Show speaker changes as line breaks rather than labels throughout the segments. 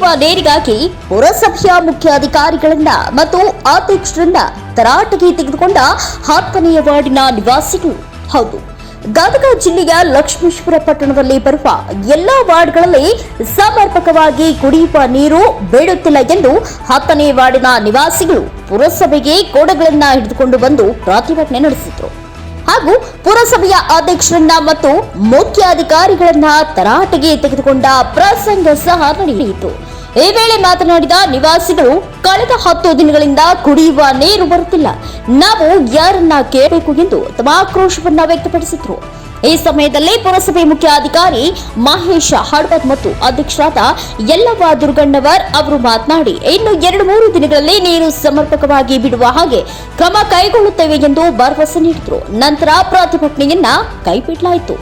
ಕುಡಿಯುವ ನೀರಿಗಾಗಿ ಪುರಸಭೆಯ ಮುಖ್ಯಾಧಿಕಾರಿಗಳನ್ನ ಮತ್ತು ಅಧ್ಯಕ್ಷರಿಂದ ತರಾಟೆಗೆ ತೆಗೆದುಕೊಂಡ ಹತ್ತನೆಯ ವಾರ್ಡಿನ ನಿವಾಸಿಗಳು. ಹೌದು, ಗದಗ ಜಿಲ್ಲೆಯ ಲಕ್ಷ್ಮೇಶ್ವರ ಪಟ್ಟಣದಲ್ಲಿ ಬರುವ ಎಲ್ಲಾ ವಾರ್ಡ್ಗಳಲ್ಲಿ ಸಮರ್ಪಕವಾಗಿ ಕುಡಿಯುವ ನೀರು ಬೇಡುತ್ತಿಲ್ಲ ಎಂದು ಹತ್ತನೇ ವಾರ್ಡಿನ ನಿವಾಸಿಗಳು ಪುರಸಭೆಗೆ ಕೋಡಗಳನ್ನ ಹಿಡಿದುಕೊಂಡು ಬಂದು ಪ್ರತಿಭಟನೆ ನಡೆಸಿದ್ರು. ಹಾಗೂ ಪುರಸಭೆಯ ಅಧ್ಯಕ್ಷರನ್ನ ಮತ್ತು ಮುಖ್ಯ ಅಧಿಕಾರಿಗಳನ್ನ ತರಾಟೆಗೆ ತೆಗೆದುಕೊಂಡ ಪ್ರಸಂಗ ಸಹ ನಡೆಯಿತು. ಈ ವೇಳೆ ಮಾತನಾಡಿದ ನಿವಾಸಿಗಳು, ಕಳೆದ ಹತ್ತು ದಿನಗಳಿಂದ ಕುಡಿಯುವ ನೀರು ಬರುತ್ತಿಲ್ಲ. ನಾವು ಯಾರನ್ನ ಕೇಳಬೇಕು ಎಂದು ತಮ್ಮ ಆಕ್ರೋಶವನ್ನ ವ್ಯಕ್ತಪಡಿಸಿದ್ರು. ಈ ಸಮಯದಲ್ಲಿ ಪುರಸಭೆ ಮುಖ್ಯಾಧಿಕಾರಿ ಮಹೇಶ್ ಹಡ್ವತ್ ಮತ್ತು ಅಧ್ಯಕ್ಷರಾದ ಯಲ್ಲವ್ವ ದುರ್ಗಣ್ಣವರ್ ಅವರು ಮಾತನಾಡಿ, ಇನ್ನು ಎರಡು ಮೂರು ದಿನಗಳಲ್ಲಿ ನೀರು ಸಮರ್ಪಕವಾಗಿ ಬಿಡುವ ಹಾಗೆ ಕ್ರಮ ಕೈಗೊಳ್ಳುತ್ತೇವೆ ಎಂದು ಭರವಸೆ ನೀಡಿದರು. ನಂತರ ಪ್ರತಿಭಟನೆಯನ್ನ ಕೈಬಿಡಲಾಯಿತು.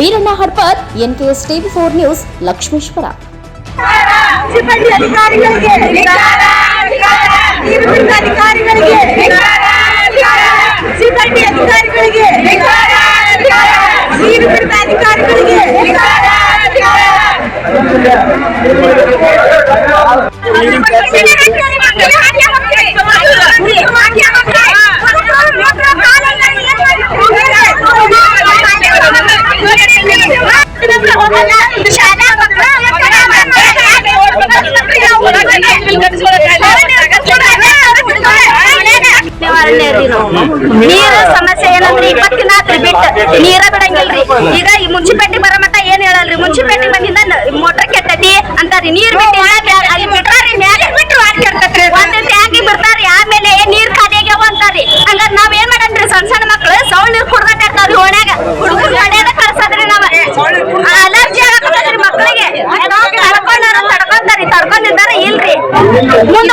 Veeranna Hadpat NKS TV four news, Lakshmeshwar.
Municipality ಅಧಿಕಾರಿಗಳಿಗೆ ನೀರು ಬಿಡುವ ಅಧಿಕಾರಿಗಳಿಗೆ ಮುನ್ಸಿಪಾಲಿಟಿ ಅಧಿಕಾರಿಗಳಿಗೆ ನೀರು ಅಧಿಕಾರಿಗಳಿಗೆ
ನೀರ ಸಮಸ್ಯೆ ಏನಂದ್ರೆ ಇಪ್ಪತ್ತಿನ ಆತ್ರಿ ಬಿಟ್ಟು ನೀರ ಬಿಡಂಗಿಲ್ರಿ. ಈಗ ಈ ಮುನ್ಸಿಪಾಲಿಟಿ ಬರೋ ಮಟ್ಟ ಏನ್ ಹೇಳಲ್ರಿ? ಮುನ್ಸಿಪಾಲಿಟಿ ಬಂದಿಂದ ಮೋಟರ್ ಕೆಟ್ಟತಿ ಅಂತಾರಿ ನೀರ್ ಬಿಟ್ಟು ಅಲ್ಲಿ ಬಿಟ್ಟಾರಿ ಮ್ಯಾಲೆ ಬಿಟ್ರು ಕೆಡ್ತೈತ್ರಿ. ಒಂದ್ ಟ್ಯಾಂಕಿ ಬಿಡ್ತಾರಿ ಆಮೇಲೆ ನೀರ್ ಖಾಲಿ ಆಗ್ಯಾವ ಅಂತಾರಿ ಹಂಗಾರ ನಾವ್ ಏನ್ ಮಾಡನ್ರಿ ಸಣ್ಣ ಸಣ್ಣ ಮಕ್ಳು ಸೌಳ್ ನೀರ್ ಕುಡ್ದಾಟ ಇರ್ತಾವ್ರಿ ಓಣ್ಯಾಗ. ಹುಡುಗರು ಕಡೆಯದ ಕಳ್ಸದ್ರಿ ನಾವ್. ಅಲರ್ಜಿ ಆಗತ್ತದ್ರಿ ಮಕ್ಳಿಗೆ. ತಡ್ಕೊಂಡಾರ ತಡ್ಕೊಂತಾರಿ ತಡ್ಕೊಂಡಿದ್ದಾರ ಇಲ್ರಿ. ಮುಂದ್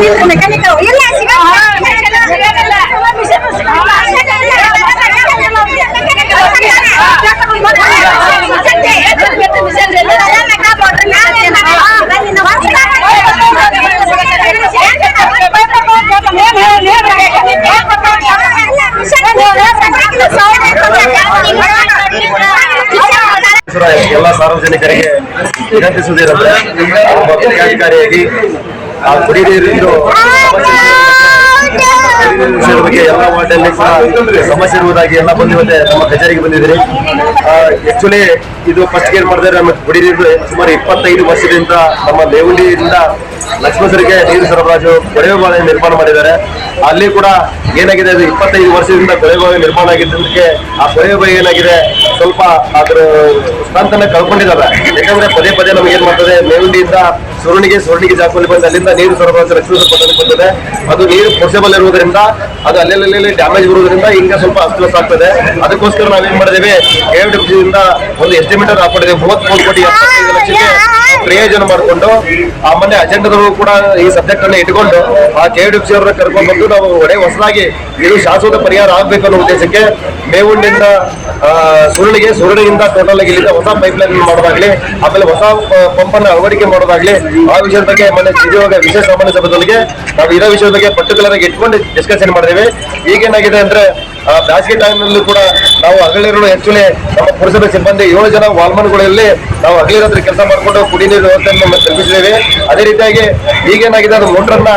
ಏನ್ರಿ
ಪರಿಸರ ಎಲ್ಲ ಸಾರ್ವಜನಿಕರಿಗೆ ವಿನಂತಿಸುವುದಿರುತ್ತೆ ಒಬ್ಬ ಮುಖ್ಯಾಧಿಕಾರಿಯಾಗಿ ಆ ಕುಡಿ ನೀರಿನ ವಿಷಯದ ಬಗ್ಗೆ ಎಲ್ಲ ವಾರ್ಡಲ್ಲಿ ಸಮಸ್ಯೆ ಇರುವುದಾಗಿ ಎಲ್ಲ ಬಂದು ನಮ್ಮ ಕಚೇರಿಗೆ ಬಂದಿದ್ದೀರಿ. ಆಕ್ಚುಲಿ ಇದು ಫಸ್ಟ್ ಏನ್ ಮಾಡಿದ್ರೆ ನಮ್ಮ ಕುಡಿ ನೀರು ಸುಮಾರು ಇಪ್ಪತ್ತೈದು ವರ್ಷದಿಂದ ನಮ್ಮ ಲೇವುಂಡಿಯಿಂದ ಲಕ್ಷ್ಮಸರಿಗೆ ನೀರು ಸರಬರಾಜು ಕೊಳವೆ ನಿರ್ಮಾಣ ಮಾಡಿದ್ದಾರೆ. ಅಲ್ಲಿ ಕೂಡ ಏನಾಗಿದೆ ಅದು ಇಪ್ಪತ್ತೈದು ವರ್ಷದಿಂದ ಕೊಳವೆ ಬಾವಿ ನಿರ್ಮಾಣ ಆಗಿದ್ದಕ್ಕೆ ಆ ಕೊಳವೆ ಬಾವಿ ಏನಾಗಿದೆ ಸ್ವಲ್ಪ ಅದ್ರ ಸ್ಥಾನತನ ಕಳ್ಕೊಂಡಿದ್ದಾರೆ. ಯಾಕಂದ್ರೆ ಪದೇ ಪದೇ ನಮ್ಗೆ ಏನ್ ಮಾಡ್ತದೆ ಮೇವುಂಡಿಯಿಂದ ಸುರುಣಿಗೆ ಸುರುಣಿಗೆ ಜಾಗದಲ್ಲಿ ಬಂದು ಅಲ್ಲಿಂದ ನೀರು ಸರಬರಾಜು ಪಟ್ಟಣಕ್ಕೆ ಬಂದಿದೆ. ಅದು ನೀರು ಪೋರ್ಸೆಬಲ್ ಇರುವುದರಿಂದ ಅದು ಅಲ್ಲೆಲ್ಲಿ ಡ್ಯಾಮೇಜ್ ಬರುವುದರಿಂದ ಹಿಂಗೆ ಸ್ವಲ್ಪ ಅಸ್ತವ್ಯಸ್ತ ಆಗ್ತದೆ. ಅದಕ್ಕೋಸ್ಕರ ನಾವೇನ್ ಮಾಡಿದೇವೆ ಇಂದ ಒಂದು ಎಸ್ಟಿಮೇಟರ್ ಹಾಕೊಂಡಿದ್ದೇವೆ. ಮೂವತ್ಮೂರು ಕೋಟಿ ಲಕ್ಷಕ್ಕೆ ಪ್ರಯೋಜನ ಮಾಡಿಕೊಂಡು ಆ ಮೊನ್ನೆ ಅಜೆಂಡದವರು ಕೂಡ ಈ ಸಬ್ಜೆಕ್ಟ್ ಅನ್ನ ಇಟ್ಕೊಂಡು ಆ ಕೆ ಡಿ ಅವರನ್ನ ಕರ್ಕೊಂಡು ಬಂದು ನಾವು ಒಡೆ ಹೊಸದಾಗಿ ಇದು ಶಾಶ್ವತ ಪರಿಹಾರ ಆಗ್ಬೇಕು ಅನ್ನೋ ಉದ್ದೇಶಕ್ಕೆ ಮೇವುಂಡಿಂದ ಸುರುಳಿಗೆ, ಸುರುಳಿಯಿಂದ ಟೋಟಲ್ ಆಗಿ ಇಲ್ಲಿಂದ ಹೊಸ ಪೈಪ್ ಲೈನ್ ಮಾಡೋದಾಗ್ಲಿ, ಆಮೇಲೆ ಹೊಸ ಪಂಪ್ ಅನ್ನ ಅಳವಡಿಕೆ ಮಾಡೋದಾಗ್ಲಿ, ಆ ವಿಷಯದ ಬಗ್ಗೆ ಮೊನ್ನೆ ಇವಾಗ ವಿಶೇಷ ಸಾಮಾನ್ಯ ಸಭೆದೊಳಗೆ ನಾವು ಇರೋ ವಿಷಯದ ಬಗ್ಗೆ ಪರ್ಟಿಕ್ಯುಲರ್ ಆಗಿ ಇಟ್ಕೊಂಡು ಡಿಸ್ಕಷನ್ ಮಾಡಿದ್ದೇವೆ. ಈಗೇನಾಗಿದೆ ಅಂದ್ರೆ ಆ, ಟೈಮ್ ನಲ್ಲೂ ಕೂಡ ನಾವು ಹಗಲಿರೋ ಆಕ್ಚುಲಿ ನಮ್ಮ ಪುರಸಭೆ ಸಿಬ್ಬಂದಿ ಏಳು ಜನ ವಾಲ್ಮನ್ಗಳಲ್ಲಿ ನಾವು ಹಗಲಿರೋದ್ರ ಕೆಲಸ ಮಾಡಿಕೊಂಡು ಕುಡಿ ನೀರು ವ್ಯವಸ್ಥೆಯನ್ನು ತಲುಪಿಸಿದ್ದೇವೆ ಅದೇ ರೀತಿಯಾಗಿ ಈಗೇನಾಗಿದೆ ಅದು ಮೋಟ್ರನ್ನ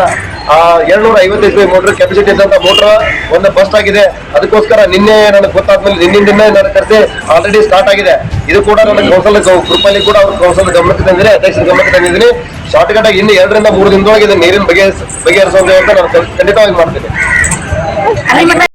ಎರಡ್ನೂರ ಐವತ್ತೈದು ಮೋಟರ್ ಕೆಪಾಸಿಟಿ ಇದ್ದಂತ ಮೋಟರ್ ಒಂದು ಬಸ್ಟ್ ಆಗಿದೆ. ಅದಕ್ಕೋಸ್ಕರ ನಿನ್ನೆ ನನಗೆ ಗೊತ್ತಾದ್ಮೇಲೆ ನಿನ್ನಿಂದ ನಾನು ಕರೆಸಿ ಆಲ್ರೆಡಿ ಸ್ಟಾರ್ಟ್ ಆಗಿದೆ. ಇದು ಕೂಡ ನನ್ನ ಕೌನ್ಸಲ್ ಗ್ರೂಪಲ್ಲಿ ಕೂಡ ಅವ್ರ ಕೌನ್ಸಲ್ ಗಮನಕ್ಕೆ ತಂದಿದೆ ಅಧ್ಯಕ್ಷರ ಗಮನಕ್ಕೆ ತಂದಿದ್ದೀನಿ. ಶಾರ್ಟ್ ಕಟ್ ಆಗಿ ಇನ್ನು ಎರಡರಿಂದ ಮೂರು ದಿನದೊಳಗೆ ಇದು ನೀರಿನ ಬಗೆ ಬಗೆಹರಿಸುವಂತ ಅಂತ ನಾನು ಖಂಡಿತವಾಗಿ ಮಾಡ್ತೀನಿ.